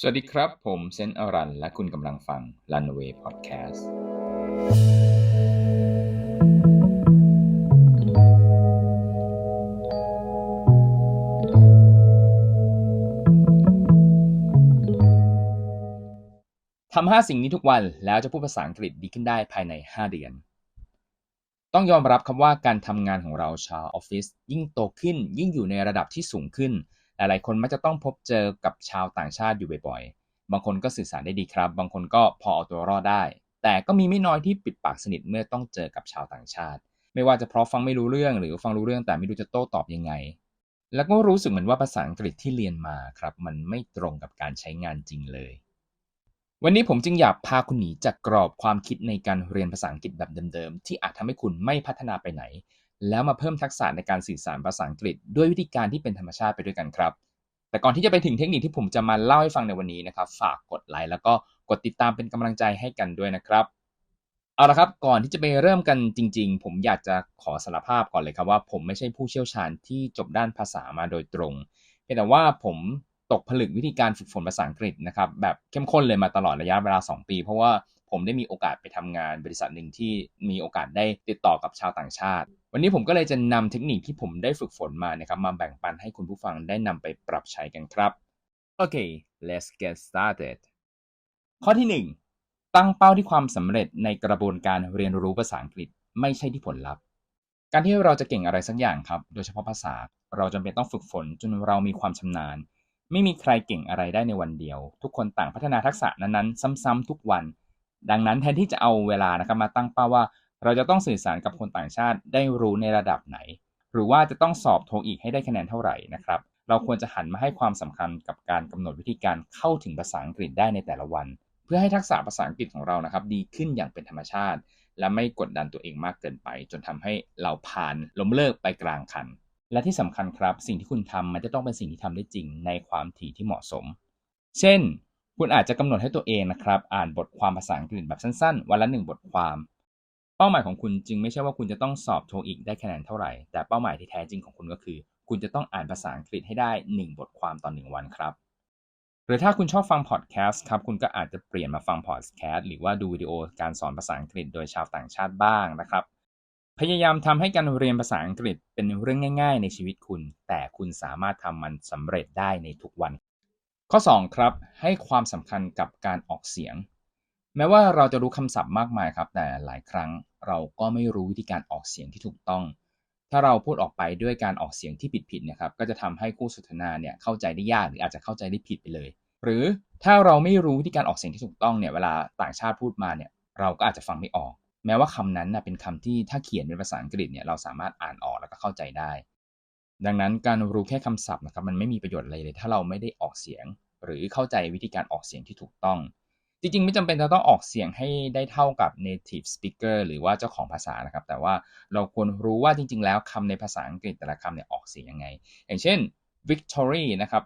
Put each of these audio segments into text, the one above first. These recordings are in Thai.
สวัสดีครับ ผมเซนอรัน และคุณกำลังฟัง Runway Podcast ทำห้าสิ่งนี้ทุกวันแล้วจะพูดภาษาอังกฤษดีขึ้นได้ภายใน 5 เดือน ต้องยอมรับครับว่าการทำงานของเราชาวออฟฟิศยิ่งโตขึ้นยิ่งอยู่ในระดับที่สูงขึ้น หลายๆ คนมักจะต้องพบเจอกับชาวต่างชาติอยู่บ่อยๆ บางคนก็สื่อสารได้ดีครับ บางคนก็พอเอาตัวรอดได้ แต่ก็มีไม่น้อยที่ปิดปากสนิทเมื่อต้องเจอกับชาวต่างชาติ ไม่ว่าจะเพราะฟังไม่รู้เรื่องหรือฟังรู้เรื่องแต่ไม่รู้จะโต้ตอบยังไง แล้วก็รู้สึกเหมือนว่าภาษาอังกฤษที่เรียนมาครับ มันไม่ตรงกับการใช้งานจริงเลย วันนี้ผมจึงอยากพาคุณหนีจากกรอบความคิดในการเรียนภาษาอังกฤษแบบเดิมๆ ที่อาจทำให้คุณไม่พัฒนาไปไหน แล้วมาเพิ่มทักษะในการสื่อสารภาษาอังกฤษ ด้วยวิธีการที่เป็นธรรมชาติไปด้วยกันครับ แต่ก่อนที่จะไปถึงเทคนิคที่ผมจะมาเล่าให้ฟังในวันนี้นะครับ ฝากกดไลค์แล้วก็กดติดตามเป็นกำลังใจให้กันด้วยนะครับ เอาละครับก่อนที่จะไปเริ่มกันจริง ๆ ผมอยากจะขอสารภาพก่อนเลยครับว่า ผมไม่ใช่ผู้เชี่ยวชาญที่จบด้านภาษามาโดยตรงเพียงแต่ว่าผมตกผลึกวิธีการฝึกฝนภาษาอังกฤษนะครับแบบเข้มข้นเลยมาตลอดระยะเวลา 2 ปี เพราะว่าผมได้มีโอกาสไปทำงานบริษัทหนึ่งที่มีโอกาสได้ติดต่อกับชาวต่างชาติ วันนี้ผมก็เลยจะนำเทคนิคที่ผมได้ฝึกฝนมานะครับมาแบ่งปันให้คุณผู้ฟังได้นำไปปรับใช้กันครับ โอเค let's get started ข้อที่ 1 ตั้งเป้าที่ความสำเร็จในกระบวนการเรียนรู้ภาษาอังกฤษ ไม่ใช่ที่ผลลัพธ์ การที่เราจะเก่งอะไรสักอย่างครับ โดยเฉพาะภาษา เราจำเป็นต้องฝึกฝนจนเรามีความชำนาญ ไม่มีใครเก่งอะไรได้ในวันเดียว ทุกคนต่างพัฒนาทักษะนั้นๆ ซ้ำๆทุกวัน ดังนั้นแทนที่จะเอาเวลานะครับมาตั้งเป้าว่า เราจะต้องสื่อสารกับคนต่างชาติได้รู้ในระดับไหน หรือว่าจะต้องสอบโทอีกให้ได้คะแนนเท่าไหร่นะครับ เราควรจะหันมาให้ความสำคัญกับการกำหนดวิธีการเข้าถึงภาษาอังกฤษได้ในแต่ละวัน เพื่อให้ทักษะภาษาอังกฤษของเรานะครับ ดีขึ้นอย่างเป็นธรรมชาติ และไม่กดดันตัวเองมากเกินไป จนทำให้เราผ่านล้มเลิกไปกลางคัน และที่สำคัญครับ สิ่งที่คุณทำมันจะต้องเป็นสิ่งที่ทำได้จริงในความถี่ที่เหมาะสม เช่น คุณอาจจะกำหนดให้ตัวเองนะครับ อ่านบทความภาษาอังกฤษแบบสั้นๆ วันละหนึ่งบทความ เป้าหมายของคุณจึงไม่ใช่ว่าคุณจะต้องสอบโทอีกได้คะแนนเท่าไหร่ แต่เป้าหมายที่แท้จริงของคุณก็คือ คุณจะต้องอ่านภาษาอังกฤษให้ได้ 1 บทความต่อ 1 วันครับ หรือถ้าคุณชอบฟังพอดแคสต์ครับคุณก็อาจจะเปลี่ยนมาฟังพอดแคสต์หรือว่าดูวิดีโอการสอนภาษาอังกฤษโดยชาวต่างชาติบ้างนะครับ พยายามทำให้การเรียนภาษาอังกฤษเป็นเรื่องง่าย ๆ ในชีวิตคุณ แต่คุณสามารถทำมันสำเร็จได้ในทุกวัน ข้อ 2 ครับ ให้ความสำคัญกับการออกเสียง แม้ว่าเราจะรู้คำศัพท์มากมายครับ แต่หลายครั้งเราก็ไม่รู้วิธีการออกเสียงที่ถูกต้อง ถ้าเราพูดออกไปด้วยการออกเสียงที่ผิดๆนะครับ ก็จะทำให้คู่สนทนาเนี่ยเข้าใจได้ยากหรืออาจจะเข้าใจได้ผิดไปเลย หรือถ้าเราไม่รู้วิธีการออกเสียงที่ถูกต้องเนี่ยเวลาต่างชาติพูดมาเนี่ยเราก็อาจจะฟังไม่ออก แม้ว่าคำนั้นนะเป็นคำที่ถ้าเขียนเป็นภาษาอังกฤษเนี่ยเราสามารถอ่านออกแล้วก็เข้าใจได้ ดังนั้นการรู้แค่คำศัพท์นะครับมันไม่มีประโยชน์อะไรเลย ถ้าเราไม่ได้ออกเสียง หรือเข้าใจวิธีการออกเสียงที่ถูกต้อง จริงๆ ไม่จำเป็นจะต้องออกเสียงให้ได้เท่ากับ native speaker หรือว่าเจ้าของภาษานะครับ แต่ว่าเราควรรู้ว่าจริง ๆ แล้วคำในภาษาอังกฤษแต่ละคำเนี่ยออกเสียงยังไง อย่างเช่น victory นะครับ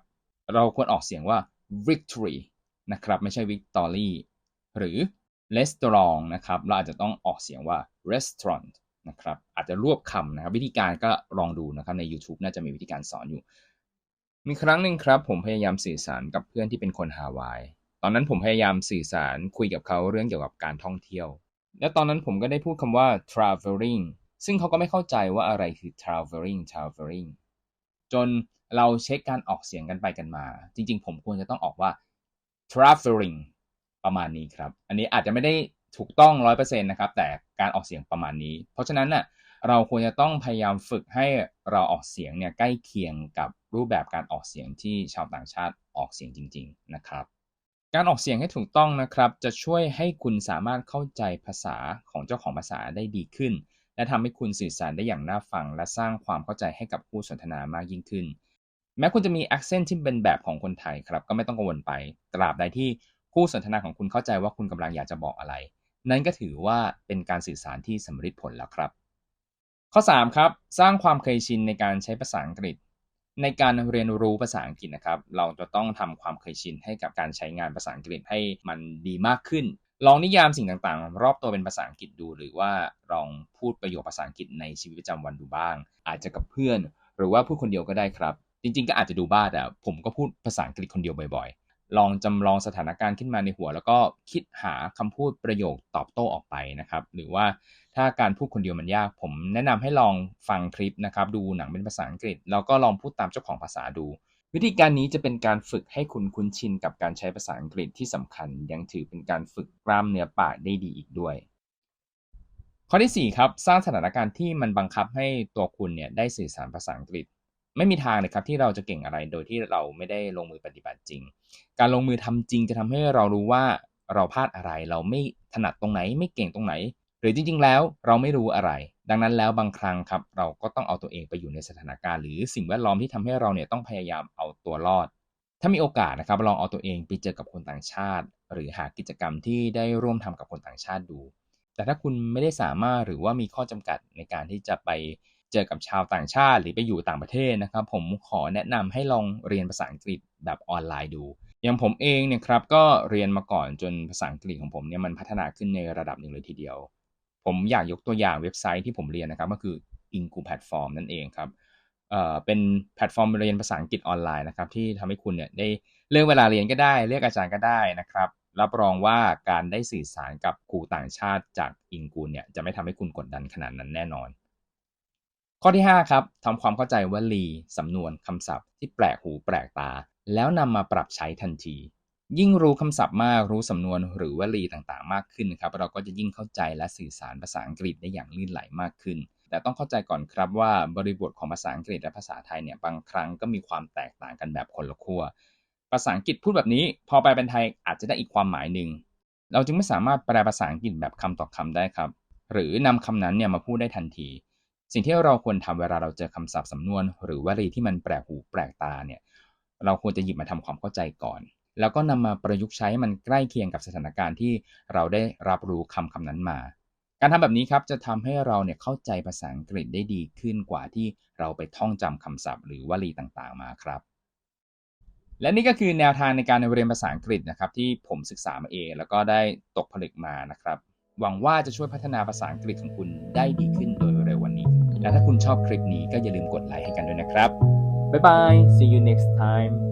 เราควรออกเสียงว่า victory นะครับ ไม่ใช่ victory หรือ restaurant นะครับ เราอาจจะต้องออกเสียงว่า restaurant นะครับ อาจจะรวบคำนะครับ วิธีการก็ลองดูนะครับ ใน YouTube น่าจะมีวิธีการสอนอยู่ มีครั้งหนึ่งครับ ผมพยายามสื่อสารกับเพื่อนที่เป็นคนฮาวาย ตอนนั้นผมพยายามสื่อสารคุยกับเขาเรื่องเกี่ยวกับการท่องเที่ยว และตอนนั้นผมก็ได้พูดคำว่า traveling ซึ่งเขาก็ไม่เข้าใจว่าอะไรคือ traveling traveling จนเราเช็คการออกเสียงกันไปกันมา จริง ๆ ผมควรจะต้องออกว่า traveling ประมาณนี้ครับ อันนี้อาจจะไม่ได้ถูกต้อง100%นะครับ แต่การออกเสียงประมาณนี้ เพราะฉะนั้นน่ะเราควรจะต้องพยายามฝึกให้เราออกเสียงเนี่ยใกล้เคียงกับรูปแบบการออกเสียงที่ชาวต่างชาติออกเสียงจริง ๆ นะครับ การออกเสียงให้ถูกต้องนะครับ จะช่วยให้คุณสามารถเข้าใจภาษาของเจ้าของภาษาได้ดีขึ้น และทำให้คุณสื่อสารได้อย่างน่าฟัง และสร้างความเข้าใจให้กับผู้สนทนามากยิ่งขึ้น แม้คุณจะมี accent ที่เป็นแบบของคนไทยครับก็ไม่ต้องกังวลไปตราบใดที่คู่สนทนาของคุณเข้าใจว่าคุณกำลังอยากจะบอกอะไร นั่นก็ถือว่าเป็นการสื่อสารที่สำเร็จผลแล้วครับ ข้อ 3 ครับ สร้างความเคยชินในการใช้ภาษาอังกฤษ ในการเรียนรู้ภาษาอังกฤษนะครับ เราจะต้องทำความเคยชินให้กับการใช้งานภาษาอังกฤษให้มันดีมากขึ้น ลองนิยามสิ่งต่างๆ รอบตัวเป็นภาษาอังกฤษดู หรือว่าลองพูดประโยคภาษาอังกฤษในชีวิตประจำวันดูบ้าง อาจจะกับเพื่อน หรือว่าพูดคนเดียวก็ได้ครับ จริงๆ ก็อาจจะดูบ้าแต่ผมก็พูดภาษาอังกฤษคนเดียวบ่อย ลองจำลองสถานการณ์ขึ้นมาในหัว แล้วก็คิดหาคำพูดประโยคตอบโต้ออกไปนะครับ หรือว่าถ้าการพูดคนเดียวมันยาก ผมแนะนำให้ลองฟังคลิปนะครับ ดูหนังเป็นภาษาอังกฤษ แล้วก็ลองพูดตามเจ้าของภาษาดู วิธีการนี้จะเป็นการฝึกให้คุณคุ้นชินกับการใช้ภาษาอังกฤษที่สำคัญ ยังถือเป็นการฝึกกล้ามเนื้อปากได้ดีอีกด้วยข้อที่4ครับสร้างสถานการณ์ที่มันบังคับให้ตัวคุณเนี่ยได้สื่อสารภาษาอังกฤษ ไม่มีทางเลยครับที่เราจะเก่งอะไรโดยที่เราไม่ได้ลงมือปฏิบัติจริง การลงมือทำจริงจะทำให้เรารู้ว่าเราพลาดอะไร เราไม่ถนัดตรงไหน ไม่เก่งตรงไหน หรือจริง ๆ แล้วเราไม่รู้อะไร ดังนั้นแล้วบางครั้งครับเราก็ต้องเอาตัวเองไปอยู่ในสถานการณ์ หรือสิ่งแวดล้อมที่ทำให้เราเนี่ยต้องพยายามเอาตัวรอด ถ้ามีโอกาสนะครับลองเอาตัวเองไปเจอกับคนต่างชาติ หรือหากิจกรรมที่ได้ร่วมทำกับคนต่างชาติดู แต่ถ้าคุณไม่ได้สามารถหรือว่ามีข้อจำกัดในการที่จะไป เจอกับชาวต่างชาติหรือไปอยู่ต่างประเทศนะครับ ผมขอแนะนำให้ลองเรียนภาษาอังกฤษแบบออนไลน์ดูอย่างผมเองเนี่ยครับก็เรียนมาก่อนจนภาษาอังกฤษของผมเนี่ยมันพัฒนาขึ้นในระดับหนึ่งเลยทีเดียว ผมอยากยกตัวอย่างเว็บไซต์ที่ผมเรียนนะครับก็คือ i n g u Platform นั่นเองครับเอ่อเป็นแพลตฟอร์มเรียนภาษาอังกฤษออนไลน์นะครับที่ทำให้คุณเนี่ยได้เลือกเวลาเรียนก็ได้เรียกอาจารย์ก็ได้นะครับ รับรองว่าการได้สื่อสารกับครูต่างชาติจากอิงกูเนี่ยจะไม่ทำให้คุณกดดันขนาดนั้นแน่นอน ข้อที่ 5 ครับทำความเข้าใจวลีสำนวนคำศัพท์ที่แปลกหูแปลกตา แล้วนำมาปรับใช้ทันที ยิ่งรู้คำศัพท์มากรู้สำนวนหรือวลีต่างๆ มากขึ้นนะครับ เราก็จะยิ่งเข้าใจและสื่อสารภาษาอังกฤษได้อย่างลื่นไหลมากขึ้น แต่ต้องเข้าใจก่อนครับว่าบริบทของภาษาอังกฤษและภาษาไทยเนี่ยบางครั้งก็มีความแตกต่างกันแบบคนละขั้วภาษาอังกฤษพูดแบบนี้พอแปลเป็นไทยอาจจะได้อีกความหมายหนึ่งเราจึงไม่สามารถแปลภาษาอังกฤษแบบคำต่อคำได้ครับ หรือนำคำนั้นเนี่ยมาพูดได้ทันที สิ่งที่เราควรทำเวลาเราเจอคำศัพท์สำนวน หรือวลีที่มันแปลกหูแปลกตาเนี่ยเราควรจะหยิบมาทำความเข้าใจก่อน แล้วก็นำมาประยุกต์ใช้ให้มันใกล้เคียงกับสถานการณ์ที่เราได้รับรู้คำคำนั้นมา การทำแบบนี้ครับจะทำให้เราเนี่ยเข้าใจภาษาอังกฤษได้ดีขึ้นกว่าที่เราไปท่องจำคำศัพท์ หรือวลีต่างๆมาครับ และนี่ก็คือแนวทางในการเรียนภาษาอังกฤษนะครับที่ผมศึกษามาเองแล้วก็ได้ตกผลึกมานะครับ หวังว่าจะช่วยพัฒนาภาษาอังกฤษของคุณได้ดีขึ้นโดยเร็ววันนี้ และถ้าคุณชอบคลิปนี้ก็อย่าลืมกดไลค์ให้กันด้วยนะครับ บ๊ายบาย see you next time